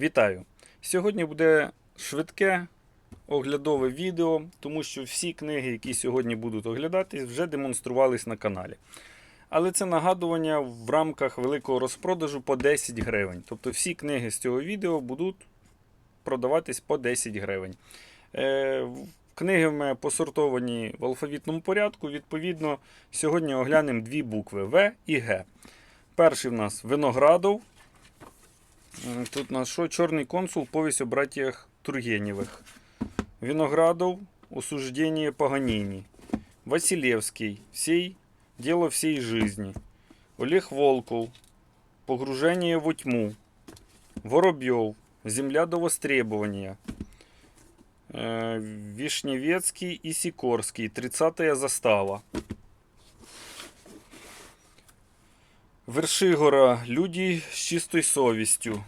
Вітаю! Сьогодні буде швидке оглядове відео, тому що всі книги, які сьогодні будуть оглядатись, вже демонструвались на каналі. Але це нагадування в рамках великого розпродажу по 10 гривень. Тобто всі книги з цього відео будуть продаватись по 10 гривень. Е, Книги в мене посортовані в алфавітному порядку. Відповідно, сьогодні оглянемо дві букви В і Г. Перший в нас Виноградов. Тут у нас що? Чорний консул, повість о братьях Тургенєвих. Виноградов, осуждение Паганини. Василевский, всей, дело всей жизни. Олег Волков, погружение во тьму. Воробьев, земля до востребования. Э, Вишневецкий и Сикорский, 30-я застава. Вершигора, люди з чистою совістю.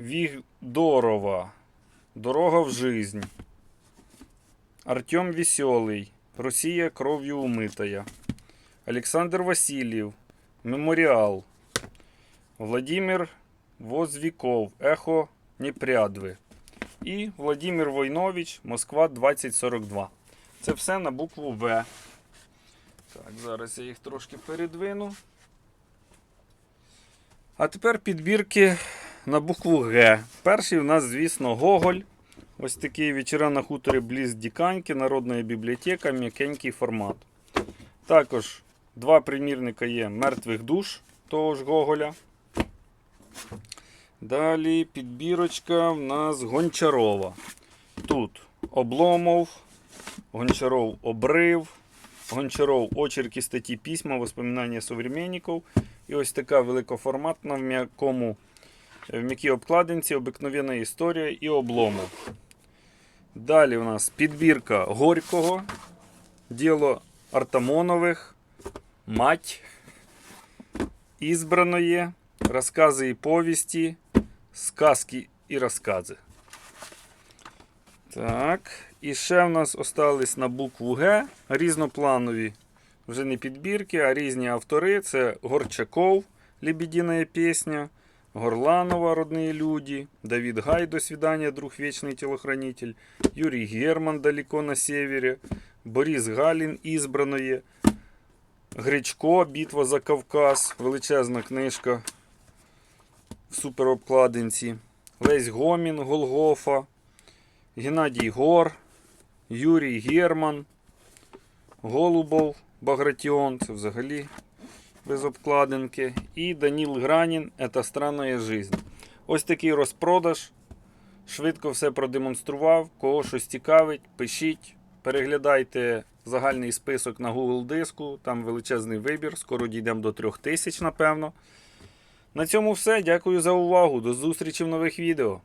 Вігдорова, дорога в жизнь. Артем Веселый, Росія кров'ю умитая. Олександр Васильєв, Меморіал. Владимир Возвіков, Ехо Непрядви. І Владимир Войнович, Москва 2042. Це все на букву В. Так, зараз я їх трошки передвину. А тепер підбірки на букву Г. Перший у нас, звісно, Гоголь. Ось такий вечора на хуторі бліз Діканьки, Народна бібліотека, м'якенький формат. Також два примірника є мертвих душ того ж Гоголя. Далі підбірочка в нас Гончарова. Тут Обломов, Гончаров обрив, Гончаров очерки статті письма, воспоминання современників. І ось така великоформатна в м'якому в м'якій обкладинці, обикновена історія і обломов. Далі у нас підбірка Горького, діло Артамонових, Мать, Ізбраної, розкази і повісті, сказки і розкази. Так. І ще в нас остались на букву Г різнопланові, вже не підбірки, а різні автори. Це Горчаков, Лебединая пісня, Горланова Родные люди, Давид Гай До свидания, друг вечный телохранитель, Юрий Герман Далеко на севере, Борис Галін Ізбраної, Гречко Битва за Кавказ, величезна книжка в суперобкладинці, Лесь Гомін Голгофа, Геннадій Гор, Юрій Герман, Голубов Багратіон, це взагалі без обкладинки. І Даніл Гранін «Это странная жизнь. Ось такий розпродаж. Швидко все продемонстрував. Кого щось цікавить, пишіть, переглядайте загальний список на Google диску. Там величезний вибір. Скоро дійдемо до 3000, напевно. На цьому все. Дякую за увагу. До зустрічі в нових відео.